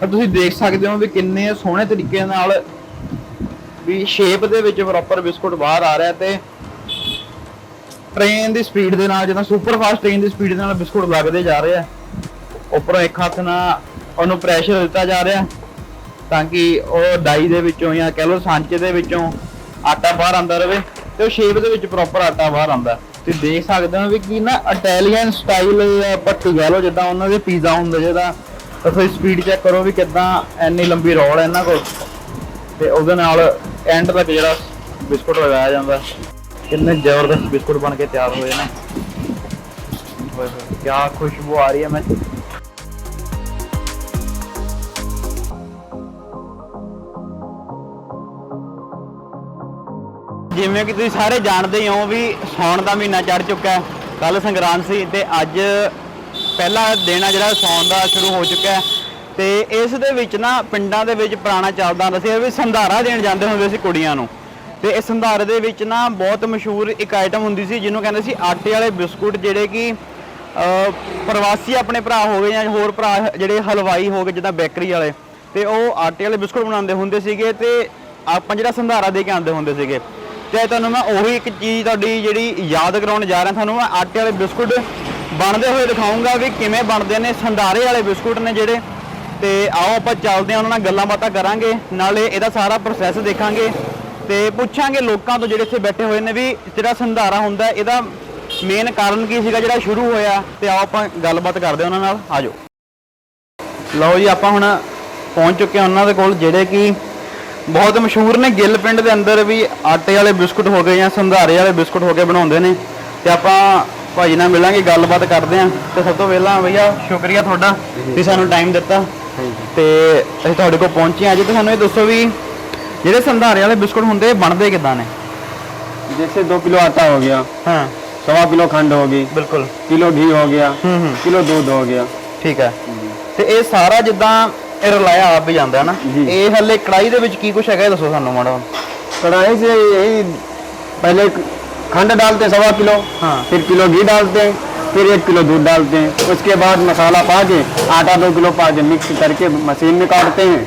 ਤਾਂ ਤੁਸੀਂ ਦੇਖ ਸਕਦੇ ਹੋ ਵੀ ਕਿੰਨੇ ਸੋਹਣੇ ਤਰੀਕੇ ਨਾਲ ਵੀ ਸ਼ੇਪ ਦੇ ਵਿੱਚ ਪ੍ਰੋਪਰ ਬਿਸਕੁਟ ਬਾਹਰ ਆ ਰਿਹਾ ਤੇ ਟ੍ਰੇਨ ਦੀ ਸਪੀਡ ਦੇ ਨਾਲ ਜਦੋਂ ਸੁਪਰ ਫਾਸਟ ਟ੍ਰੇਨ ਦੀ ਸਪੀਡ ਦੇ ਨਾਲ ਬਿਸਕੁਟ ਲੱਗਦੇ ਜਾ ਰਹੇ ਆ। ਉੱਪਰੋਂ ਇੱਕ ਹੱਥ ਨਾਲ ਉਹਨੂੰ ਪ੍ਰੈਸ਼ਰ ਦਿੱਤਾ ਜਾ ਰਿਹਾ ਤਾਂ ਕਿ ਉਹ ਡਾਈ ਦੇ ਵਿੱਚੋਂ ਜਾਂ ਕਹਿ ਲਓ ਸਾਂਚੇ ਦੇ ਵਿੱਚੋਂ ਆਟਾ ਬਾਹਰ ਆਉਂਦਾ ਰਹੇ ਤੇ ਉਹ ਸ਼ੇਪ ਦੇ ਵਿੱਚ ਪ੍ਰੋਪਰ ਆਟਾ ਬਾਹਰ ਆਉਂਦਾ। ਤੁਸੀਂ ਦੇਖ ਸਕਦੇ ਹੋ ਵੀ ਕੀ ਨਾ ਇਟਾਲੀਅਨ ਸਟਾਈਲ ਪੱਟੀ ਕਹਿ ਲਓ ਜਿੱਦਾਂ ਉਹਨਾਂ ਦੇ ਪੀਜ਼ਾ ਹੁੰਦੇ ਜਿਹਦਾ ਤਾਂ ਤੁਸੀਂ ਸਪੀਡ ਚੈੱਕ ਕਰੋ ਵੀ ਕਿੱਦਾਂ ਇੰਨੀ ਲੰਬੀ ਰੋਲ ਹੈ ਇਹਨਾਂ ਕੋਲ। ਤੇ ਉਹਦੇ ਨਾਲ ਐਂਡ ਤੱਕ ਜਿਹੜਾ ਬਿਸਕੁਟ ਲਗਾਇਆ ਜਾਂਦਾ। ਕਿੰਨੇ ਜ਼ਬਰਦਸਤ ਬਿਸਕੁਟ ਬਣ ਕੇ ਤਿਆਰ ਹੋਏ ਨੇ। ਹੋਏ ਹੋਏ ਕੀ ਖੁਸ਼ਬੂ ਆ ਰਹੀ ਹੈ ਮੈਂ। ਜਿਵੇਂ ਕਿ ਤੁਸੀਂ ਸਾਰੇ ਜਾਣਦੇ ਹੀ ਹੋ ਵੀ ਸੌਣ ਦਾ ਮਹੀਨਾ ਚੜ ਚੁੱਕਾ ਹੈ। ਕੱਲ ਸੰਗਰਾਂਦ ਸੀ ਤੇ ਅੱਜ ਪਹਿਲਾ ਦਿਨ ਆ ਜਿਹੜਾ ਸੌਣ ਦਾ ਸ਼ੁਰੂ ਹੋ ਚੁੱਕਾ ਹੈ। ਤੇ ਇਸ ਦੇ ਵਿੱਚ ਨਾ ਪਿੰਡਾਂ ਦੇ ਵਿੱਚ ਪੁਰਾਣਾ ਚੱਲਦਾ ਹੁੰਦਾ ਸੀ ਵੀ ਸੰਧਾਰਾ ਦੇਣ ਜਾਂਦੇ ਹੁੰਦੇ ਸੀ ਕੁੜੀਆਂ ਨੂੰ। ਤੇ ਇਸ ਸੰਧਾਰੇ ਦੇ ਵਿੱਚ ਨਾ ਬਹੁਤ ਮਸ਼ਹੂਰ ਇੱਕ ਆਈਟਮ ਹੁੰਦੀ ਸੀ, ਜਿਹਨੂੰ ਕਹਿੰਦੇ ਸੀ ਆਟੇ ਵਾਲੇ ਬਿਸਕੁਟ, ਜਿਹੜੇ ਕਿ ਪ੍ਰਵਾਸੀ ਆਪਣੇ ਭਰਾ ਹੋ ਗਏ ਜਾਂ ਹੋਰ ਭਰਾ ਜਿਹੜੇ ਹਲਵਾਈ ਹੋ ਗਏ, ਜਿੱਦਾਂ ਬੇਕਰੀ ਵਾਲੇ। ਤੇ ਉਹ ਆਟੇ ਵਾਲੇ ਬਿਸਕੁਟ ਬਣਾਉਂਦੇ ਹੁੰਦੇ ਸੀਗੇ ਤੇ ਆਪਾਂ ਜਿਹੜਾ ਸੰਧਾਰਾ ਦੇ ਕੇ ਆਉਂਦੇ ਹੁੰਦੇ ਸੀਗੇ। ਤੇ ਤੁਹਾਨੂੰ ਮੈਂ ਉਹੀ ਇੱਕ ਚੀਜ਼ ਤੁਹਾਡੀ ਜਿਹੜੀ ਯਾਦ ਕਰਾਉਣ ਜਾ ਰਿਹਾ, ਤੁਹਾਨੂੰ ਮੈਂ ਆਟੇ ਵਾਲੇ ਬਿਸਕੁਟ ਬਣਦੇ ਹੋਏ ਦਿਖਾਉਂਗਾ ਵੀ ਕਿਵੇਂ ਬਣਦੇ ਨੇ। ਸੰਧਾਰੇ ਵਾਲੇ ਬਿਸਕੁਟ ਨੇ ਜਿਹੜੇ। ਤੇ ਆਓ ਆਪਾਂ ਚੱਲਦੇ ਹਾਂ, ਉਹਨਾਂ ਨਾਲ ਗੱਲਾਂ ਬਾਤਾਂ ਕਰਾਂਗੇ। ਨਾਲੇ ਇਹਦਾ ਸਾਰਾ ਪ੍ਰੋਸੈਸ ਦੇਖਾਂਗੇ। ਤੇ ਪੁੱਛਾਂਗੇ ਲੋਕਾਂ ਤੋਂ ਜਿਹੜੇ ਇੱਥੇ ਬੈਠੇ ਹੋਏ ਨੇ ਵੀ ਜਿਹੜਾ ਸੰਧਾਰਾ ਹੁੰਦਾ, ਇਹਦਾ ਮੇਨ ਕਾਰਨ ਕੀ ਸੀਗਾ, ਜਿਹੜਾ ਸ਼ੁਰੂ ਹੋਇਆ? ਤੇ ਆਓ ਆਪਾਂ ਗੱਲਬਾਤ ਕਰਦੇ ਹਾਂ ਉਹਨਾਂ ਨਾਲ। ਆਜੋ। ਲਓ ਜੀ, ਆਪਾਂ ਹੁਣ ਪਹੁੰਚ ਚੁੱਕੇ ਹਾਂ ਉਹਨਾਂ ਦੇ ਕੋਲ, ਜਿਹੜੇ ਕਿ ਬਹੁਤ ਮਸ਼ਹੂਰ ਨੇ। ਗਿੱਲ ਪਿੰਡ ਦੇ ਅੰਦਰ ਵੀ ਆਟੇ ਵਾਲੇ ਬਿਸਕੁਟ ਹੋ ਗਏ ਜਾਂ ਸੰਧਾਰੇ ਵਾਲੇ ਬਿਸਕੁਟ ਹੋ ਗਏ ਬਣਾਉਂਦੇ ਨੇ। ਤੇ ਆਪਾਂ ਭਾਜੀ ਨਾਲ ਮਿਲਾਂਗੇ ਗੱਲਬਾਤ ਕਰਦੇ ਆਂ ਤੇ ਸਭ ਤੋਂ ਪਹਿਲਾਂ ਭਈਆ ਸ਼ੁਕਰੀਆ ਤੁਹਾਡਾ ਤੁਸੀਂ ਸਾਨੂੰ ਟਾਈਮ ਦਿੱਤਾ ਤੇ ਅਸੀਂ ਤੁਹਾਡੇ ਕੋਲ ਪਹੁੰਚੇ ਹਾਂ ਅੱਜ ਤੇ ਸਾਨੂੰ ਇਹ ਦੱਸੋ ਵੀ ਜਿਹੜੇ ਸੰਧਾਰੇ ਵਾਲੇ ਬਿਸਕੁਟ ਹੁੰਦੇ ਇਹ ਬਣਦੇ ਕਿੱਦਾਂ ਨੇ जैसे दो किलो आटा हो गया ਹਾਂ सवा किलो खंड होगी ਬਿਲਕੁਲ किलो घी हो गया ਹੂੰ ਹੂੰ किलो दूध हो गया ਠੀਕ ਹੈ ਤੇ ਇਹ ਸਾਰਾ ਜਿੱਦਾਂ ਇਹ ਰਲਾਇਆ ਆਪ ਹੀ ਜਾਂਦਾ ਹੈ ਨਾ ਜੀ। ਇਹ ਹੱਲੇ ਕੜਾਈ ਦੇ ਵਿੱਚ ਕੀ ਕੁਛ ਹੈਗਾ ਇਹ ਦੱਸੋ ਸਾਨੂੰ ਮਾੜਾ कढ़ाई से यही पहले खंड डालते हैं सवा किलो हाँ। फिर किलो घी डालते हैं फिर एक किलो दूध डालते हैं उसके बाद मसाला पा के आटा दो किलो पा के मिक्स करके मशीन में काटते हैं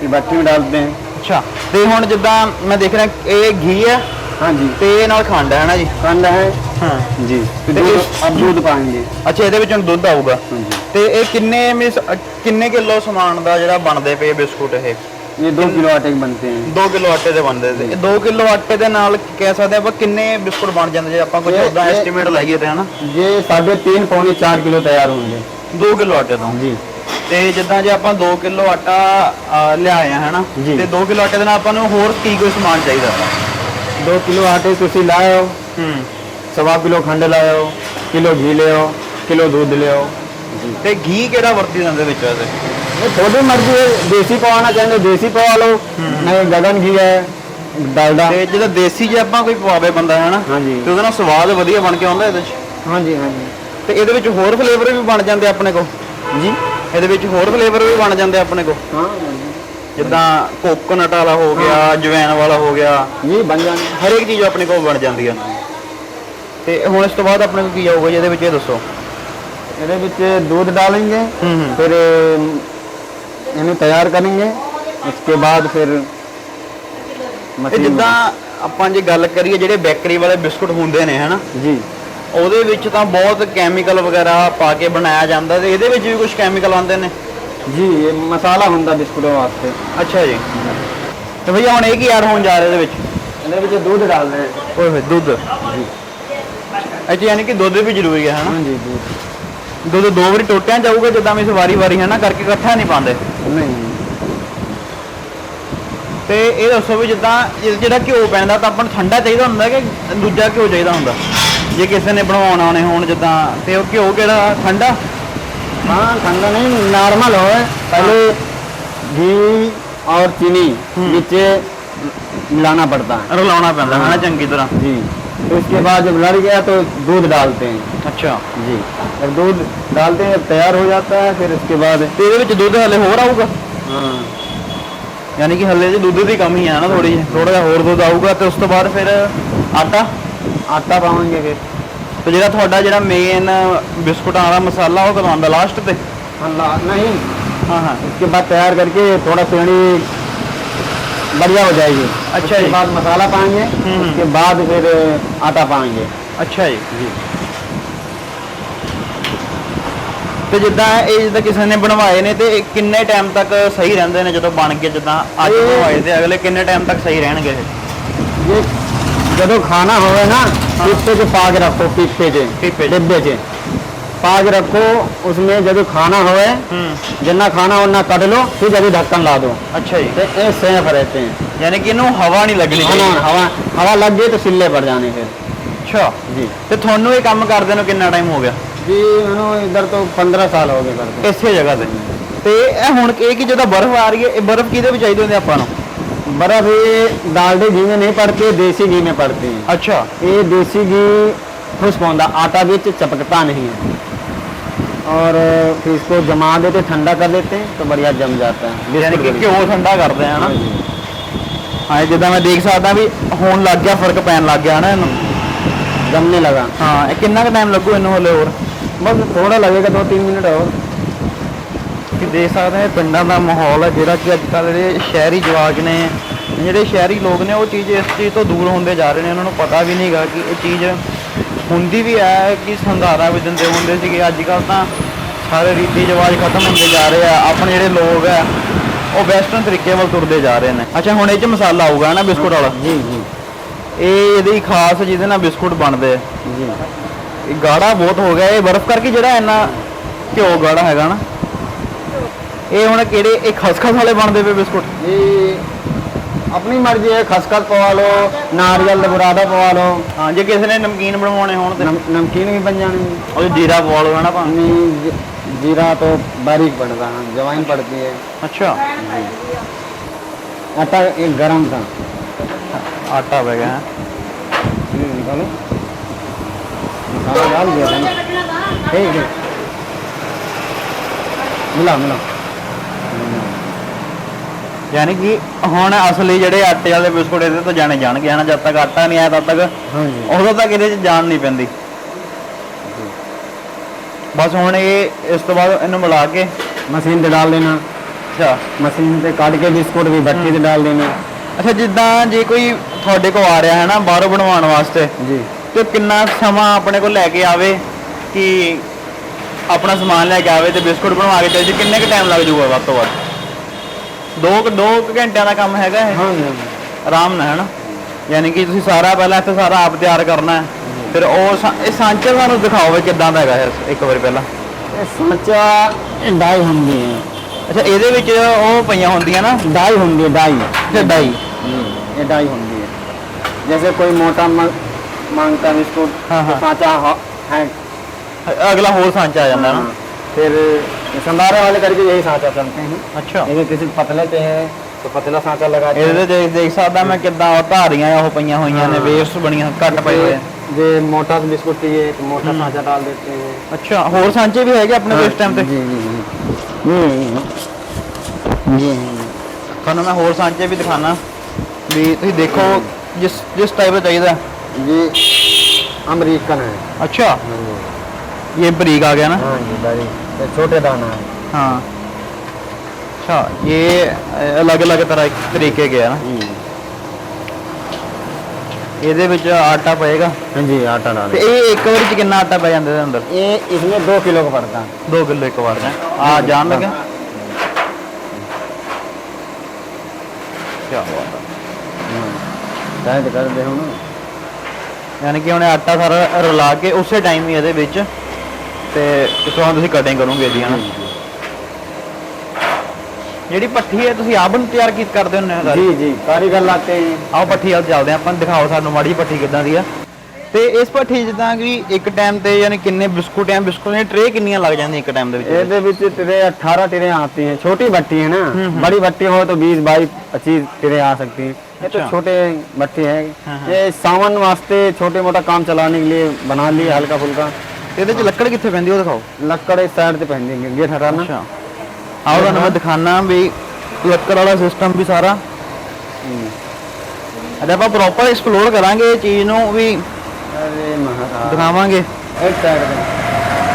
फिर भट्टी में डालते हैं ਅੱਛਾ ਤੇ ਹੁਣ ਜਿੱਦਾਂ ਮੈਂ ਦੇਖ ਰਿਹਾ ਇਹ ਘੀ ਹੈ हाँ जी ਤੇ ਇਹ ਨਾਲ ਖੰਡ ਹੈ ਨਾ ਜੀ खंड है ਹਾਂ जी फिर तो दूध इस- अब दूध पाएंगे ਅੱਛਾ ਇਹਦੇ ਵਿੱਚ ਹੁਣ ਦੁੱਧ ਆਊਗਾ हाँ जी ਤੇ ਇਹ ਕਿੰਨੇ ਮਿਸ ਅ, ਕਿੰਨੇ ਕਿਲੋ ਸਮਾਨ ਦਾ ਜਿਹੜਾ ਬਣਦੇ ਪਏ ਬਿਸਕੁਟ ਇਹ ये दो किलो आटे के बनते हैं 2 ਕਿਲੋ ਆਟੇ ਦੇ ਬਣਦੇ ਤੇ ਇਹ 2 ਕਿਲੋ ਆਟੇ ਦੇ ਨਾਲ ਕਹਿ ਸਕਦੇ ਆਪਾਂ ਕਿੰਨੇ ਬਿਸਕੁਟ ਬਣ ਜਾਂਦੇ ਜੇ ਆਪਾਂ ਕੁਝ ਇਹ- ਉਦਾਂ ਇਹ- ਐਸਟੀਮੇਟ ਲਾਈਏ ਤੇ ਹਨਾ ये साढ़े तीन पौने चार किलो तैयार होंगे 2 ਕਿਲੋ ਆਟੇ ਤੋਂ जी ਤੇ ਜਿੱਦਾਂ ਜੇ ਆਪਾਂ 2 ਕਿਲੋ ਆਟਾ ਅ, ਲਿਆਏ ਆ ਹਨਾ ਜੀ। ਤੇ 2 ਕਿਲੋ ਆਟੇ ਦੇ ਨਾਲ ਆਪਾਂ ਨੂੰ ਹੋਰ ਕੀ ਕੋਈ ਸਮਾਨ ਚਾਹੀਦਾ दो किलो आटे तुसी लाए हो ਹੂੰ सवा किलो खंड लाए हो किलो घी ले आओ किलो दूध ले आओ ਤੇ ਘੀ ਕਿਹੜਾ ਵਰਤੀ ਜਾਂਦੇ ਵਿੱਚ ਵੈਸੇ ये थोड़ी मर्जी है देसी पवाना चाहेंगे देसी पवा लो नहीं गगन घी है डालडा ਤੇ ਜਿਹੜਾ ਦੇਸੀ ਜੇ ਆਪਾਂ ਕੋਈ ਪਵਾਵੇ ਬੰਦਾ ਹੈ ਨਾ ਹਾਂਜੀ। ਤੇ ਉਹਦੇ ਨਾਲ ਸਵਾਦ ਵਧੀਆ ਬਣ ਕੇ ਆਉਂਦਾ ਇਹਦੇ ਚ हाँ जी हाँ जी ਤੇ ਇਹਦੇ ਵਿੱਚ ਹੋਰ ਫਲੇਵਰ ਵੀ ਬਣ ਜਾਂਦੇ ਆਪਣੇ ਕੋਲ जी ਇਹਦੇ ਵਿੱਚ ਹੋਰ ਫਲੇਵਰ ਵੀ ਬਣ ਜਾਂਦੇ ਆਪਣੇ ਕੋਲ हाँ ਜਿੱਦਾਂ ਕੋਕੋਨਟ ਵਾਲਾ ਹੋ ਗਿਆ ਜਵੈਨ ਵਾਲਾ ਹੋ ਗਿਆ जी बन जाने ਹਰੇਕ ਚੀਜ਼ ਆਪਣੇ ਕੋਲ ਬਣ ਜਾਂਦੀ ਆ ਤੇ ਹੁਣ ਇਸ ਤੋਂ ਬਾਅਦ ਆਪਣੇ ਕੋਲ ਕੀ ਆਊਗਾ ਜੀ ਇਹਦੇ ਵਿੱਚ ਇਹ ਦੱਸੋ ਇਹਦੇ ਵਿੱਚ दूध डालेंगे ਹੂੰ ਹੂੰ फिर ਇਹਨੂੰ ਤਿਆਰ ਕਰਨਗੇ ਕਰਾਂਗੇ ਤੋਂ ਬਾਅਦ ਫਿਰ ਮਸ਼ੀਨ ਜਿੱਦਾਂ ਆਪਾਂ ਜੇ ਗੱਲ ਕਰੀਏ ਜਿਹੜੇ ਬੇਕਰੀ ਵਾਲੇ ਬਿਸਕੁਟ ਹੁੰਦੇ ਨੇ ਹਨਾ? ਜੀ। ਉਹਦੇ ਵਿੱਚ ਤਾਂ ਬਹੁਤ ਕੈਮੀਕਲ ਵਗੈਰਾ ਪਾ ਕੇ ਬਣਾਇਆ ਜਾਂਦਾ ਤੇ ਇਹਦੇ ਵਿੱਚ ਵੀ ਕੁਝ ਕੈਮੀਕਲ ਆਉਂਦੇ ਨੇ? ਜੀ ਇਹ ਮਸਾਲਾ ਹੁੰਦਾ ਬਿਸਕੁਟ ਵਾਸਤੇ। ਅੱਛਾ ਜੀ। ਤੇ ਭਈਆ ਹੁਣ ਇਹ ਕੀ ਯਾਰ ਹੋਣ ਜਾ ਰਿਹਾ ਇਹਦੇ ਵਿੱਚ? ਇਹਦੇ ਵਿੱਚ ਦੁੱਧ ਡਾਲਦੇ ਓਏ ਹੋਏ ਦੁੱਧ? ਜੀ। ਅੱਛਾ ਯਾਨੀ ਕਿ ਦੁੱਧ ਵੀ ਜ਼ਰੂਰੀ ਹੈ ਹਨਾ? ਜੀ। ਦੁੱਧ ਦੋ ਵਾਰੀ ਟੋਟਿਆਂ ਜਾਊਗਾ ਜਿੱਦਾਂ ਮੈਂ ਇਸ ਵਾਰੀ ਵਾਰੀ ਹਨਾ? ਕਰਕੇ ਇਕੱਠਾ ਨਹੀਂ ਪਾਉਂਦੇ। ਨਹੀਂ ਤੇ ਇਹ ਦੱਸੋ ਵੀ ਜਿੱਦਾਂ ਇਹ ਜਿਹੜਾ ਘਿਓ ਪੈਂਦਾ ਤਾਂ ਆਪਾਂ ਨੂੰ ਠੰਡਾ ਚਾਹੀਦਾ ਹੁੰਦਾ ਕਿ ਦੂਜਾ ਘਿਓ ਚਾਹੀਦਾ ਹੁੰਦਾ ਜੇ ਕਿਸੇ ਨੇ ਬਣਵਾਉਣਾ ਆਉਣੇ ਹੋਣ ਜਿੱਦਾਂ ਤੇ ਉਹ ਘਿਓ ਕਿਹੜਾ ਠੰਡਾ हाँ ठंडा नहीं नॉर्मल हो पहले घी और चीनी नीचे मिलाना पड़ता है ਰਲਾਉਣਾ ਪੈਂਦਾ ਹੈ ਨਾ ਚੰਗੀ ਤਰ੍ਹਾਂ जी तो उसके बाद जब लड़ गया तो दूध डालते हैं ਅੱਛਾ जी जब दूध डालते हैं तैयार हो जाता है फिर उसके बाद ਤੇ ਇਹਦੇ ਵਿੱਚ ਦੁੱਧ ਹਲੇ ਹੋਰ ਆਊਗਾ हाँ ਯਾਨੀ ਕਿ ਹਲੇ ਜੀ ਦੁੱਧ ਦੀ ਕਮੀ ਹੈ ਨਾ ਥੋੜੀ ਜਿਹੀ ਥੋੜਾ ਜਿਹਾ ਹੋਰ ਦੁੱਧ ਆਊਗਾ ਤੇ ਉਸ ਤੋਂ ਬਾਅਦ ਫਿਰ ਆਟਾ आटा पाएंगे फिर ਤੇ ਜਿਹੜਾ ਤੁਹਾਡਾ ਜਿਹੜਾ ਮੇਨ ਬਿਸਕੁਟਾਂ ਵਾਲਾ ਮਸਾਲਾ ਉਹ ਕਦੋਂ ਆਉਂਦਾ ਲਾਸਟ ਤੇ हाँ ला- नहीं हाँ हाँ उसके बाद तैयार करके थोड़ा पेड़ी बढ़िया हो जाएगी अच्छा उसके जी। बाद मसाला पाएंगे हम्म। उसके बाद फिर आटा पाएंगे ਅੱਛਾ ਜੀ जी ਤੇ ਜਿੱਦਾਂ ਇਹ ਜਿੱਦਾਂ ਕਿਸੇ ਨੇ ਬਣਵਾਏ ਨੇ ਤੇ ਇਹ ਕਿੰਨੇ ਟਾਈਮ ਤੱਕ ਸਹੀ ਰਹਿੰਦੇ ਨੇ ਜਦੋਂ ਬਣ ਕੇ ਜਿੱਦਾਂ ਅੱਜ ਇਹ- ਬਣਵਾਏ ਤੇ ਅਗਲੇ ਕਿੰਨੇ ਟਾਈਮ ਤੱਕ ਸਹੀ ਰਹਿਣਗੇ ਇਹ ये ਜਦੋਂ ਖਾਣਾ ਹੋਵੇ ਨਾ ਪੀਪੇ 'ਚ ਪਾ ਕੇ ਰੱਖੋ ਪੀਪੇ 'ਚ ਪੀਪੇ 'ਚ। ਡੱਬੇ 'ਚ ਪਾ ਕੇ ਰੱਖੋ उसमें ਜਦੋਂ ਖਾਣਾ ਹੋਵੇ ਹੂੰ ਜਿੰਨਾ ਖਾਣਾ ਉਹਨਾਂ ਕੱਢ ਲਓ ਫਿਰ ਜਦ ढक्कन ला दो ਅੱਛਾ ਜੀ ਤੇ ਇਹ सेफ रहते हैं ਯਾਨੀ ਕਿ ਇਹਨੂੰ ਹਵਾ ਨਹੀਂ ਲੱਗਣੀ हाँ, ਚਾਹੀਦੀ हवा हवा लग गई तो सिले पड़ जाने फिर ਅੱਛਾ जी ਤੇ ਤੁਹਾਨੂੰ ਇਹ ਕੰਮ ਕਰਦੇ ਨੂੰ ਕਿੰਨਾ ਟਾਈਮ ਹੋ ਗਿਆ जी मैंने इधर तो पंद्रह साल हो गए करते ਇਸੇ ਜਗ੍ਹਾ ਤੇ ਤੇ ਇਹ ਹੁਣ ਇਹ ਕਿ ਜਦੋਂ ਬਰਫ਼ ਆ ਰਹੀ ਹੈ ਇਹ ਬਰਫ਼ ਕਿਹਦੇ ਵਿੱਚ ਚਾਹੀਦੀ ਹੁੰਦੀ ਆਪਾਂ ਨੂੰ बर्फ ये डालडे घी में नहीं पड़ती देसी घी में पड़ती है ਅੱਛਾ ये देसी घी खुश्क होता आटा बीच चपकता नहीं है और फिर इसको जमा देते ठंडा कर देते हैं तो बढ़िया जम जाता है ਯਾਨੀ ਕਿ बिस्कुट ਘਿਓ ਠੰਡਾ ਕਰਦੇ ਆ हाँ ਹਨਾ जी। ਹਾਂ ਜਿੱਦਾਂ ਮੈਂ ਦੇਖ ਸਕਦਾ ਵੀ ਹੁਣ ਲੱਗ ਗਿਆ ਫਰਕ ਪੈਣ ਲੱਗ ਗਿਆ ਹਨਾ ਇਹਨੂੰ जमने लगा ਹਾਂ ਇਹ ਕਿੰਨਾ ਕੁ ਟਾਈਮ ਲੱਗੂ ਇਹਨੂੰ ਹਲੇ ਹੋਰ बस थोड़ा लगेगा दो तीन मिनट और ਕਿ ਦੇਖ ਸਕਦੇ ਹਾਂ ਪਿੰਡਾਂ ਦਾ ਮਾਹੌਲ ਹੈ ਜਿਹੜਾ ਕਿ ਅੱਜ ਕੱਲ੍ਹ ਜਿਹੜੇ ਸ਼ਹਿਰੀ ਜਵਾਕ ਨੇ ਜਿਹੜੇ ਸ਼ਹਿਰੀ ਲੋਕ ਨੇ ਉਹ ਚੀਜ਼ ਇਸ ਚੀਜ਼ ਤੋਂ ਦੂਰ ਹੁੰਦੇ ਜਾ ਰਹੇ ਨੇ ਉਹਨਾਂ ਨੂੰ ਪਤਾ ਵੀ ਨਹੀਂਗਾ ਕਿ ਇਹ ਚੀਜ਼ ਹੁੰਦੀ ਵੀ ਹੈ ਕਿ ਸੰਧਾਰਾ ਵੀ ਦਿੰਦੇ ਹੁੰਦੇ ਸੀਗੇ। ਅੱਜ ਕੱਲ ਤਾਂ ਸਾਰੇ ਰੀਤੀ ਰਿਵਾਜ ਖਤਮ ਹੁੰਦੇ ਜਾ ਰਹੇ ਆ। ਆਪਣੇ ਜਿਹੜੇ ਲੋਕ ਆ ਉਹ ਵੈਸਟਰਨ ਤਰੀਕੇ ਵੱਲ ਤੁਰਦੇ ਜਾ ਰਹੇ ਨੇ। ਅੱਛਾ ਹੁਣ ਇਹ ਚ ਮਸਾਲਾ ਆਊਗਾ ਨਾ ਬਿਸਕੁਟ ਵਾਲਾ? ਜੀ ਜੀ। ਇਹ ਇਹਦੀ ਖਾਸ ਜਿਹਦੇ ਨਾਲ ਬਿਸਕੁਟ ਬਣਦੇ ਆ। ਜੀ। ਇਹ ਗਾੜਾ ਬਹੁਤ ਹੋ ਗਿਆ। ਇਹ ਬਰਫ਼ ਕਰਕੇ ਜਿਹੜਾ ਇੰਨਾ ਘਿਓ ਗਾੜਾ ਹੈਗਾ ਨਾ। ਇਹ ਹੁਣ ਕਿਹੜੇ ਇਹ ਖਸਖਸ ਵਾਲੇ ਬਣਦੇ ਪਏ ਬਿਸਕੁਟ? ਇਹ ये अपनी मर्जी है खसखस पवा लो नारियल बुरादा पवा लो ਹਾਂ ਜੇ ਕਿਸੇ ਨੇ ਨਮਕੀਨ ਬਣਵਾਉਣੇ ਹੋਣ ਤੇ नम, नमकीन भी बन जाने ਉਹ ਜੀਰਾ ਪਵਾ ਲਓ ਹਨਾ ਭਾਵੇਂ नहीं जी- जीरा तो बारीक पड़ता है जवाइन पड़ती है ਅੱਛਾ आटा एक गरम था ਆਟਾ ਪੈ ਗਿਆ ਹੈਂ। ये निकालो मसाला डाल दिया था ना ठीक है मिला मिला ਯਾਨੀ ਕਿ ਹੁਣ ਅਸਲੀ ਜਿਹੜੇ ਆਟੇ ਵਾਲੇ ਬਿਸਕੁਟ ਇਹਦੇ ਤੋਂ ਜਾਣੇ ਜਾਣਗੇ ਹਨਾ ਜਦ ਤੱਕ ਆਟਾ ਨਹੀਂ ਆਇਆ ਤਦ ਤੱਕ हाँ जी ਉਦੋਂ ਤੱਕ ਇਹਦੇ 'ਚ ਜਾਣ ਨਹੀਂ ਪੈਂਦੀ ਬਸ ਹੁਣ ਇਹ ਇਸ ਤੋਂ ਬਾਅਦ ਇਹਨੂੰ ਮਿਲਾ ਕੇ मशीन पे डाल देना ਅੱਛਾ मशीन पे काट के बिस्कुट भी भट्टी से डाल देना ਅੱਛਾ ਜਿੱਦਾਂ ਜੇ ਕੋਈ ਤੁਹਾਡੇ ਕੋਲ ਆ ਰਿਹਾ ਹੈ ਨਾ ਬਾਹਰੋਂ ਬਣਵਾਉਣ ਵਾਸਤੇ जी ਤੇ ਕਿੰਨਾ ਸਮਾਂ ਆਪਣੇ ਕੋਲ ਲੈ ਕੇ ਆਵੇ ਕਿ ਆਪਣਾ ਸਮਾਨ ਲੈ ਕੇ ਆਵੇ ਤੇ ਬਿਸਕੁਟ ਬਣਵਾ ਕੇ ਚੱਲ ਜੇ ਕਿੰਨੇ ਕੁ ਟਾਈਮ ਲੱਗ ਜਾਊਗਾ ਵੱਧ ਤੋਂ ਵੱਧ ਦੋ ਕੁ- ਦੋ ਕੁ ਘੰਟਿਆਂ ਦਾ ਕੰਮ ਹੈਗਾ ਇਹ हाँ जी हाँ जी। ਆਰਾਮ ਨਾਲ ਹੈਨਾ ਯਾਨੀ ਕਿ ਤੁਸੀਂ ਸਾਰਾ ਪਹਿਲਾਂ ਇੱਥੇ ਸਾਰਾ ਆਪ ਤਿਆਰ ਕਰਨਾ ਹੈ ਫਿਰ ਉਹ ਸਾ- ਇਹ ਸਾਂਚਾ ਸਾਨੂੰ ਦਿਖਾਓ ਵੀ ਕਿੱਦਾਂ ਦਾ ਹੈਗਾ ਇਹ ਇੱਕ ਵਾਰੀ ਪਹਿਲਾਂ ये सांचा डाई होंगी है ਅੱਛਾ ਇਹਦੇ ਵਿੱਚ ਉਹ ਪਈਆਂ ਹੁੰਦੀਆਂ ਨਾ डाई होंगी है डाई ਅੱਛਾ ਡਾਈ ये डाई होंगी है जैसे कोई मोटा मांग, मांगता बिस्कुट हाँ, तो हाँ। सांचा हो- है ਅਗਲਾ ਹੋਰ ਸਾਂਚਾ ਆ ਜਾਂਦਾ ਨਾ हाँ। फिर ये संभारे वाले करके यही सांचा चलते हैं ਅੱਛਾ अगर किसी पतले पे है तो पतला सांचा लगाते ਇਹਦੇ ਤੇ ਦੇਖ ਸਕਦਾ ਮੈਂ ਕਿੱਦਾਂ ਉਹ ਧਾਰੀਆਂ ਉਹ ਪਈਆਂ ਹੋਈਆਂ ਨੇ ਹਾਂ। ਵੇਸਟ ਬਣੀਆਂ ਘੱਟ ਪਏ ਹੋਏ ਆ। जो मोटा बिस्कुट चाहिए तो मोटा हम्म। सांचा डाल देते हैं ਅੱਛਾ ਹੋਰ ਸਾਂਚੇ ਵੀ ਹੈਗੇ ਆਪਣੇ ਕੋਲ ਇਸ ਟਾਈਮ ਤੇ जी जी जी ये ये ਤੁਹਾਨੂੰ ਮੈਂ ਹੋਰ ਸਾਂਚੇ ਵੀ ਦਿਖਾਣਾ ਵੀ ਤੁਸੀਂ ਦੇਖੋ ਜਿਸ ਜਿਸ ਟਾਈਪ ਦਾ ਚਾਹੀਦਾ ये अमरीकन है ਅੱਛਾ हाँ जी ਇਹ ਬਰੀਕ ਆ ਗਿਆ ਨਾ हाँ जी बड़ी ये छोटे दाना है हाँ अच्छा ये अलग अलग तरह तरीके के है ना ਇਹਦੇ ਵਿੱਚ ਆਟਾ ਪਏਗਾ हाँ जी आटा डाल ਤੇ ਇਹ ਇੱਕ ਵਾਰੀ ਚ ਕਿੰਨਾ ਆਟਾ ਪੈ ਜਾਂਦਾ ਇਹਦੇ ਅੰਦਰ ये इसमें दो किलो का पड़ता है 2 ਕਿਲੋ ਇੱਕ ਵਾਰ ਦਾ ਆ ਜਾਣ ਲੱਗਾ ਕੀ ਬਾਤ ਹੈ शायद कर दे हम ਯਾਨੀ ਕਿ ਉਹਨੇ ਆਟਾ ਸਾਰਾ ਰਲਾ ਕੇ ਉਸੇ ਟਾਈਮ ਹੀ ਇਹਦੇ ਵਿੱਚ ਤੇ ਇਸ ਤੋਂ ਬਾਅਦ ਤੁਸੀਂ ਕਟਿੰਗ ਕਰੋਗੇ ਇਹਦੀ ਹਨਾ ਜਿਹੜੀ ਪੱਠੀ ਹੈ ਤੁਸੀਂ ਆਪ ਨੂੰ ਤਿਆਰ ਕੀ ਕਰਦੇ ਹੁੰਦੇ ਹੋ ਸਾਰੀ जी जी कारीगर लाते हैं ਆਓ ਪੱਠੀ ਵੱਲ ਚੱਲਦੇ ਹਾਂ ਆਪਾਂ ਦਿਖਾਓ ਸਾਨੂੰ ਮਾੜੀ ਜਿਹੀ ਪੱਠੀ ਕਿੱਦਾਂ ਦੀ ਆ ਤੇ ਇਸ ਪੱਠੀ ਜਿੱਦਾਂ ਕਿ ਇੱਕ ਟਾਈਮ ਤੇ ਯਾਨੀ ਕਿੰਨੇ ਬਿਸਕੁਟ ਆ ਬਿਸਕੁਟ ਦੀਆਂ ਟਰੇ ਕਿੰਨੀਆਂ ਲੱਗ ਜਾਂਦੀਆਂ ਇੱਕ ਟਾਈਮ ਦੇ ਵਿੱਚ ਇਹਦੇ ਵਿੱਚ ਟਰੇ 18 ਟਰੇ आती हैं छोटी भट्टी है ना हम्म। बड़ी भट्टी हो तो 20 22 25 टरे आ सकती है ये तो अच्छा। छोटे भट्टी है हाँ, हाँ। ये सावन वास्ते छोटे मोटा काम चलाने के लिए बना लिए हल्का फुल्का ਇਹਦੇ ਚ ਲੱਕੜ ਕਿੱਥੇ ਪੈਂਦੀ ਉਹ ਦਿਖਾਓ। ਲੱਕੜ ਇਸ ਸਾਈਡ ਤੇ ਪੈਂਦੀ ਹੈ ਗੰਗੇ ਠਾਰਾ ਅੱਛਾ। ਆਓ ਤੁਹਾਨੂੰ ਮੈਂ ਦਿਖਾਣਾ ਵੀ ਲੱਕੜ ਵਾਲਾ ਸਿਸਟਮ ਵੀ ਸਾਰਾ। ਅੱਜ ਆਪਾਂ ਪ੍ਰੋਪਰ ਐਕਸਪਲੋਰ ਕਰਾਂਗੇ ਇਹ ਚੀਜ਼ ਨੂੰ ਵੀ ਅਰੇ ਮਹਾਰਾਜ। ਦਿਖਾਵਾਂਗੇ। ਇਸ ਸਾਈਡ ਤੇ।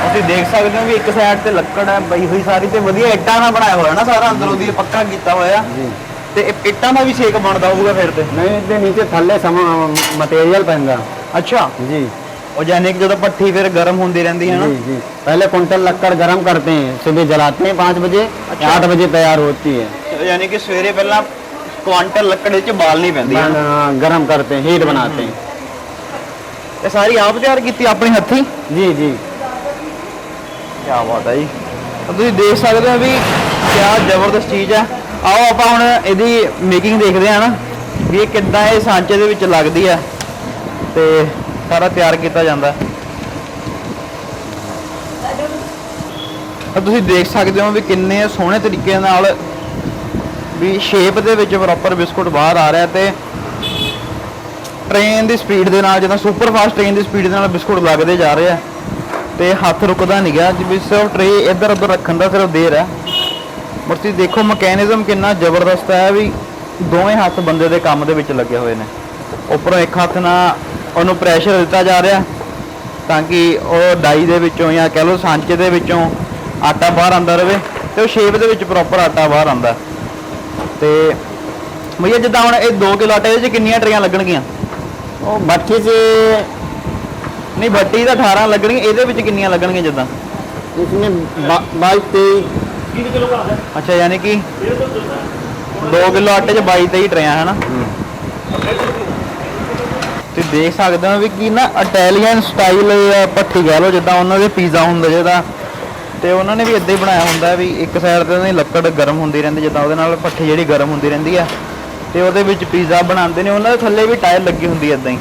ਤੁਸੀਂ ਦੇਖ ਸਕਦੇ ਹੋ ਵੀ ਇੱਕ ਸਾਈਡ ਤੇ ਲੱਕੜ ਹੈ ਬਈ ਹੋਈ ਸਾਰੀ ਤੇ ਵਧੀਆ ਇੱਟਾਂ ਨਾਲ ਬਣਾਇਆ ਹੋਇਆ ਨਾ ਸਾਰਾ ਅੰਦਰੋਂ ਦੀ ਪੱਕਾ ਕੀਤਾ ਹੋਇਆ। ਜੀ। ਤੇ ਇੱਟਾਂ ਦਾ ਵੀ ਛੇਕ ਬਣਦਾ ਹੋਊਗਾ ਫਿਰ ਤੇ। ਨਹੀਂ ਇਹਦੇ ਨੀਚੇ ਥੱਲੇ ਸਮਾਂ ਮਟੀਰੀਅਲ ਪੈਂਦਾ। ਅੱਛਾ। ਜੀ। जी ਉਹ ਯਾਨੀ ਕਿ ਜਦੋਂ ਭੱਠੀ ਫਿਰ ਗਰਮ ਹੁੰਦੀ ਰਹਿੰਦੀ ਹੈ ਨਾ जी जी पहले कुंटल लक्कड़ गर्म करते हैं सुबह जलाते हैं पाँच बजे अच्छा। आठ बजे तैयार होती है ਯਾਨੀ ਕਿ ਸਵੇਰੇ ਪਹਿਲਾਂ ਕੁਆਂਟਲ ਲੱਕੜ ਵਿੱਚ ਬਾਲਣੀ ਪੈਂਦੀ ਹੈ बन- हाँ, गर्म करते हैं हीट बनाते हैं ਇਹ ਸਾਰੀ ਆਪ ਤਿਆਰ ਕੀਤੀ ਆਪਣੇ ਹੱਥੀਂ जी जी ਕੀ ਬਾਤ ਹੈ ਜੀ ਤਾਂ ਤੁਸੀਂ ਦੇਖ ਸਕਦੇ ਹੋ ਵੀ ਕਿਆ ਜ਼ਬਰਦਸਤ ਚੀਜ਼ ਹੈ ਆਓ ਆਪਾਂ ਹੁਣ ਇਹਦੀ ਮੇਕਿੰਗ ਦੇਖਦੇ ਹਾਂ ਨਾ ਵੀ ਇਹ ਕਿੱਦਾਂ ਇਹ ਸਾਂਚੇ ਦੇ ਵਿੱਚ ਲੱਗਦੀ ਹੈ ਤੇ ਸਾਰਾ ਤਿਆਰ ਕੀਤਾ ਜਾਂਦਾ ਹੈ। ਤਾਂ ਤੁਸੀਂ ਦੇਖ ਸਕਦੇ ਹੋ ਵੀ ਕਿੰਨੇ ਸੋਹਣੇ ਤਰੀਕੇ ਨਾਲ ਵੀ ਸ਼ੇਪ ਦੇ ਵਿੱਚ ਪ੍ਰੋਪਰ ਬਿਸਕੁਟ ਬਾਹਰ ਆ ਰਿਹਾ ਤੇ ਟ੍ਰੇਨ ਦੀ ਸਪੀਡ ਦੇ ਨਾਲ ਜਿੱਦਾਂ ਸੁਪਰ ਫਾਸਟ ਟ੍ਰੇਨ ਦੀ ਸਪੀਡ ਦੇ ਨਾਲ ਬਿਸਕੁਟ ਲੱਗਦੇ ਜਾ ਰਹੇ ਆ ਤੇ ਹੱਥ ਰੁਕਦਾ ਨਹੀਂ ਗਿਆ ਜਿਵੇਂ ਸਿਰਫ ਟ੍ਰੇ ਇੱਧਰ ਉੱਧਰ ਰੱਖਣ ਦਾ ਸਿਰਫ ਦੇਰ ਹੈ ਪਰ ਤੁਸੀਂ ਦੇਖੋ ਮਕੈਨਿਜ਼ਮ ਕਿੰਨਾ ਜ਼ਬਰਦਸਤ ਹੈ ਵੀ ਦੋਵੇਂ ਹੱਥ ਬੰਦੇ ਦੇ ਕੰਮ ਦੇ ਵਿੱਚ ਲੱਗੇ ਹੋਏ ਨੇ ਉੱਪਰੋਂ ਇੱਕ ਹੱਥ ਨਾਲ ਉਹਨੂੰ ਪ੍ਰੈਸ਼ਰ ਦਿੱਤਾ ਜਾ ਰਿਹਾ ਤਾਂ ਕਿ ਉਹ ਡਾਈ ਦੇ ਵਿੱਚੋਂ ਜਾਂ ਕਹਿ ਲਓ ਸਾਂਚੇ ਦੇ ਵਿੱਚੋਂ ਆਟਾ ਬਾਹਰ ਆਂਦਾ ਰਹੇ ਤੇ ਉਹ ਸ਼ੇਪ ਦੇ ਵਿੱਚ ਪ੍ਰੋਪਰ ਆਟਾ ਬਾਹਰ ਆਂਦਾ ਤੇ ਭਈਆ ਜਿੱਦਾਂ ਹੁਣ ਇਹ 2 ਕਿਲੋ ਆਟੇ ਦੇ ਕਿੰਨੀਆਂ ਟਰੀਆਂ ਲੱਗਣਗੀਆਂ? ਉਹ ਭੱਠੀ 'ਚ ਨਹੀਂ ਭੱਟੀ ਦਾ 18 ਲੱਗਣਗੇ ਇਹਦੇ ਵਿੱਚ ਕਿੰਨੀਆਂ ਲੱਗਣਗੀਆਂ ਜਿੱਦਾਂ? ਇਸ ਵਿੱਚ 22 3 ਕਿਲੋ ਦਾ ਅੱਛਾ ਯਾਨੀ ਕਿ 2 ਕਿਲੋ ਆਟੇ 'ਚ 22 23 ਟਰੀਆਂ ਹਨਾ? ਨਾ ਤੁਸੀਂ ਦੇਖ ਸਕਦੇ ਹੋ ਵੀ ਕੀ ਨਾ ਇਟਾਲੀਅਨ ਸਟਾਈਲ ਭੱਠੀ ਕਹਿ ਲਓ ਜਿੱਦਾਂ ਉਹਨਾਂ ਦੇ ਪੀਜ਼ਾ ਹੁੰਦਾ ਜਿਹਦਾ। ਤੇ ਉਹਨਾਂ ਨੇ ਵੀ ਇਦਾਂ ਹੀ ਬਣਾਇਆ ਹੁੰਦਾ ਵੀ ਇੱਕ ਸਾਈਡ ਤੇ ਉਹਦੀ ਲੱਕੜ ਗਰਮ ਹੁੰਦੀ ਰਹਿੰਦੀ, ਜਿੱਦਾਂ ਉਹਦੇ ਨਾਲ ਭੱਠੀ ਜਿਹੜੀ ਗਰਮ ਹੁੰਦੀ ਰਹਿੰਦੀ ਆ। ਤੇ ਉਹਦੇ ਵਿੱਚ ਪੀਜ਼ਾ ਬਣਾਉਂਦੇ ਨੇ, ਉਹਨਾਂ ਦੇ ਥੱਲੇ ਵੀ ਟਾਇਰ ਲੱਗੀ ਹੁੰਦੀ ਇਦਾਂ ਹੀ।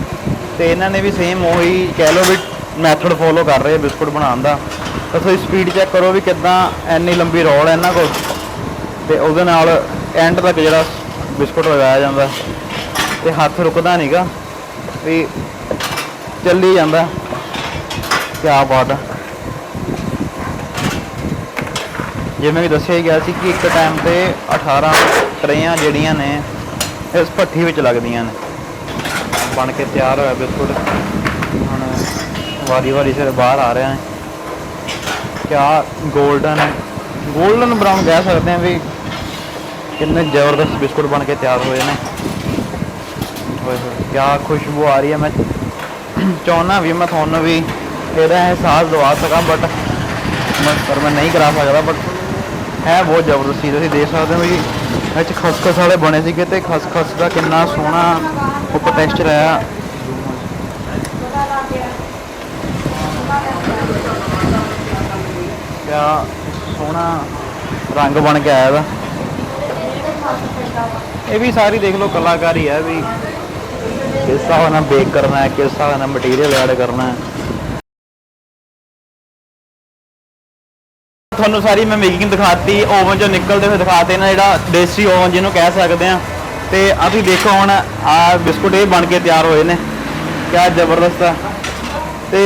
ਤੇ ਇਹਨਾਂ ਨੇ ਵੀ ਸੇਮ ਉਹੀ ਕਹਿ ਲਓ ਵੀ ਮੈਥਡ ਫੋਲੋ ਕਰ ਰਹੇ ਬਿਸਕੁਟ ਬਣਾਉਣ ਦਾ। ਤਾਂ ਤੁਸੀਂ ਸਪੀਡ ਚੈੱਕ ਕਰੋ ਵੀ ਕਿੱਦਾਂ ਇੰਨੀ ਲੰਬੀ ਰੋਲ ਹੈ ਇਹਨਾਂ ਕੋਲ। ਤੇ ਉਹਦੇ ਨਾਲ ਐਂਡ ਤੱਕ ਜਿਹੜਾ ਬਿਸਕੁਟ ਲਗਾਇਆ ਜਾਂਦਾ। ਤੇ ਹੱਥ ਰੁਕਦਾ ਨਹੀਂਗਾ ਵੀ ਚੱਲੀ ਜਾਂਦਾ। ਕੀ ਬਾਤ ਆ। ਜਿਵੇਂ ਵੀ ਦੱਸਿਆ ਹੀ ਗਿਆ ਸੀ ਕਿ ਇੱਕ ਟਾਈਮ ਤੇ 18 ਟਰੇਆਂ ਜਿਹੜੀਆਂ ਨੇ, ਇਸ ਭੱਠੀ ਵਿੱਚ ਲੱਗਦੀਆਂ ਨੇ। ਬਣ ਕੇ ਤਿਆਰ ਹੋਇਆ ਬਿਸਕੁਟ ਹੁਣ ਵਾਰੀ ਵਾਰੀ ਸਿਰ ਬਾਹਰ ਆ ਰਿਹਾ ਹੈ। ਕਿਆ 골ਡਨ 골ਡਨ ਬਰਾਊਨ ਕਹਿ ਸਕਦੇ ਹਾਂ ਵੀ ਕਿੰਨੇ ਜ਼ਬਰਦਸਤ ਬਿਸਕੁਟ ਬਣ ਕੇ ਤਿਆਰ ਹੋਏ ਨੇ। ਹੋਏ ਹੋਏ, ਕਿਆ ਖੁਸ਼ਬੂ ਆ ਰਹੀ ਹੈ, ਮੈਂ ਚਾਹੁੰਦਾ ਵੀ ਮੈਂ ਤੁਹਾਨੂੰ ਵੀ ਇਹਦਾ ਅਹਿਸਾਸ ਦਵਾ ਸਕਾਂ ਬਟ ਮੈਂ ਪਰ ਮੈਂ ਨਹੀਂ ਕਰਾ ਸਕਦਾ ਬਟ ਹੈ ਬਹੁਤ ਜ਼ਬਰਦਸਤੀ ਚੀਜ਼ ਤੁਸੀਂ ਦੇਖ ਸਕਦੇ ਹੋ ਵੀ ਇਹ ਖਸਖਸ ਵਾਲੇ ਬਣੇ ਸੀਗੇ ਤੇ ਖਸਖਸ ਦਾ ਕਿੰਨਾ ਸੋਹਣਾ ਉੱਪਰ ਟੈਕਸਚਰ ਆਇਆ। ਕਿਆ ਸੋਹਣਾ ਰੰਗ ਬਣ ਕੇ ਆਇਆ ਇਹਦਾ। ਇਹ ਵੀ ਸਾਰੀ ਦੇਖ ਲਓ, ਕਲਾਕਾਰੀ ਹੈ ਵੀ ਕਿਸ ਹਿਸਾਬ ਨਾਲ ਬੇਕ ਕਰਨਾ ਹੈ ਕਿਸ ਹਿਸਾਬ ਨਾਲ ਮਟੀਰੀਅਲ ਐਡ ਕਰਨਾ ਹੈ? ਤੁਹਾਨੂੰ ਸਾਰੀ ਮੈਂ ਮੇਕਿੰਗ ਦਿਖਾਤੀ ਓਵਨ ਚੋਂ ਨਿਕਲਦੇ ਹੋਏ ਦਿਖਾਤੇ ਨਾ ਜਿਹੜਾ ਦੇਸੀ ਓਵਨ ਜਿਹਨੂੰ ਕਹਿ ਸਕਦੇ ਆ ਤੇ ਆ ਤੁਸੀਂ ਦੇਖੋ ਹੁਣ ਆ ਬਿਸਕੁਟ ਇਹ ਬਣ ਕੇ ਤਿਆਰ ਹੋਏ ਨੇ। ਕਿਆ ਜ਼ਬਰਦਸਤ ਆ। ਤੇ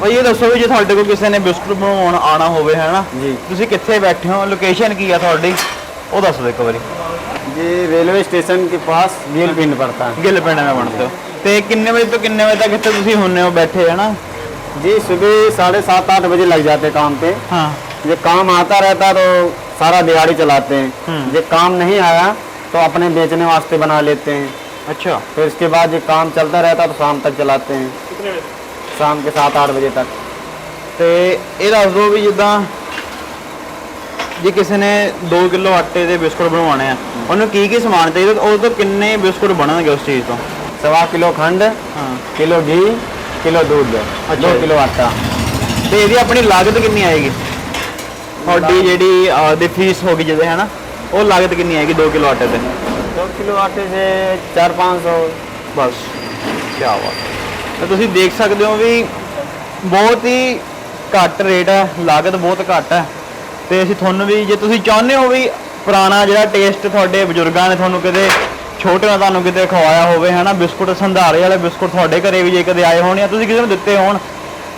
ਬਈ ਇਹ ਦੱਸੋ ਵੀ ਜੇ ਤੁਹਾਡੇ ਕੋਲ ਕਿਸੇ ਨੇ ਬਿਸਕੁਟ ਬਣਾਉਣ ਆਣਾ ਹੋਵੇ ਹੈ ਨਾ। ਤੁਸੀਂ ਕਿੱਥੇ ਬੈਠੇ ਹੋ? ਲੋਕੇਸ਼ਨ ਕੀ ਆ ਤੁਹਾਡੀ? ਉਹ ਦੱਸ ਦਿਓ ਇੱਕ ਵਾਰੀ। ये रेलवे स्टेशन के पास वील पिंड पड़ता है ਗਿੱਲ ਪਿੰਡ में ਬਣਦੇ ਹੋ ਤੇ ਕਿੰਨੇ ਵਜੇ ਤੋਂ ਕਿੰਨੇ ਵਜੇ ਤੱਕ ਇੱਥੇ ਤੁਸੀਂ ਹੁੰਨੇ ਹੋ ਬੈਠੇ ਹੈ ਨਾ जी सुबह साढ़े सात आठ बजे लग जाते हैं काम पे ਹਾਂ ये काम आता रहता तो सारा दिहाड़ी चलाते हैं हम्म। ये काम नहीं आया तो अपने बेचने वास्ते बना लेते हैं ਅੱਛਾ फिर इसके बाद ये काम चलता रहता तो शाम तक चलाते हैं शाम के सात आठ बजे तक ਤੇ ਇਹ ਦੱਸ ਦਿਓ ਵੀ ਜਿੱਦਾਂ ਜੇ ਕਿਸੇ ਨੇ 2 ਕਿਲੋ ਆਟੇ ਦੇ ਬਿਸਕੁਟ ਬਣਵਾਉਣੇ ਆ ਉਹਨੂੰ ਕੀ ਕੀ ਸਮਾਨ ਚਾਹੀਦਾ ਉਹ ਤੋਂ ਕਿੰਨੇ ਬਿਸਕੁਟ ਬਣਨਗੇ ਉਸ ਚੀਜ਼ ਤੋਂ? ਸਵਾ ਕਿਲੋ ਖੰਡ ਹਾਂ। ਕਿਲੋ ਘੀ ਕਿਲੋ ਦੁੱਧ 2 ਕਿਲੋ ਆਟਾ। ਤੇ ਇਹਦੀ ਆਪਣੀ ਲਾਗਤ ਕਿੰਨੀ ਆਏਗੀ? ਤੁਹਾਡੀ ਜਿਹੜੀ ਦੇ ਫੀਸ ਹੋ ਗਈ ਜਿਹਦੇ ਹੈ ਨਾ ਉਹ ਲਾਗਤ ਕਿੰਨੀ ਆਏਗੀ 2 ਕਿਲੋ ਆਟੇ ਤੇ? 2 ਕਿਲੋ ਆਟੇ ਦੇ 4-500 ਬਸ ਕੀ ਬਾਤ। ਤਾਂ ਤੁਸੀਂ ਦੇਖ ਸਕਦੇ ਹੋ ਵੀ ਬਹੁਤ ਹੀ ਘੱਟ ਰੇਟ ਹੈ ਲਾਗਤ ਬਹੁਤ ਘੱਟ ਹੈ। ਤੇ ਅਸੀਂ ਤੁਹਾਨੂੰ ਵੀ, ਜੇ ਤੁਸੀਂ ਚਾਹੁੰਦੇ ਹੋ ਵੀ ਪੁਰਾਣਾ ਜਿਹੜਾ ਟੇਸਟ ਤੁਹਾਡੇ ਬਜ਼ੁਰਗਾਂ ਨੇ ਤੁਹਾਨੂੰ ਕਿਤੇ ਨਾਲ ਤੁਹਾਨੂੰ ਕਿਤੇ ਖਵਾਇਆ ਹੋਵੇ, ਹਨਾ, ਬਿਸਕੁਟ ਸੰਧਾਰੇ ਵਾਲੇ ਬਿਸਕੁਟ ਤੁਹਾਡੇ ਘਰੇ ਵੀ ਜੇ ਕਦੇ ਆਏ ਹੋਣ ਜਾਂ ਤੁਸੀਂ ਕਿਸੇ ਨੂੰ ਦਿੱਤੇ ਹੋਣ,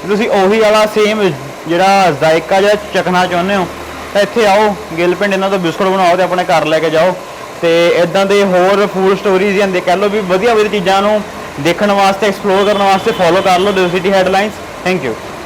ਤੁਸੀਂ ਉਹੀ ਵਾਲਾ ਸੇਮ ਜਿਹੜਾ ਜ਼ਾਇਕਾ ਜਿਹੜਾ ਚਖਣਾ ਚਾਹੁੰਦੇ ਹੋ, ਤਾਂ ਇੱਥੇ ਆਓ, ਗਿੱਲ ਪਿੰਡ ਇਹਨਾਂ ਤੋਂ ਬਿਸਕੁਟ ਬਣਾਓ ਤੇ ਆਪਣੇ ਘਰ ਲੈ ਕੇ ਜਾਓ। ਤੇ ਇਦਾਂ ਦੇ ਹੋਰ ਫੂਡ ਸਟੋਰੀਜ਼ ਜਾਂ ਦੇ ਕਹਿ ਲਓ ਵੀ ਵਧੀਆ ਵਧੀਆ ਚੀਜ਼ਾਂ ਨੂੰ ਦੇਖਣ ਵਾਸਤੇ ਐਕਸਪਲੋਰ ਕਰਨ ਵਾਸਤੇ ਫੋਲੋ ਕਰ ਲਓ ਦਿਲ ਸਿਟੀ ਹੈਡਲਾਈਨਸ ਥੈਂਕ ਯੂ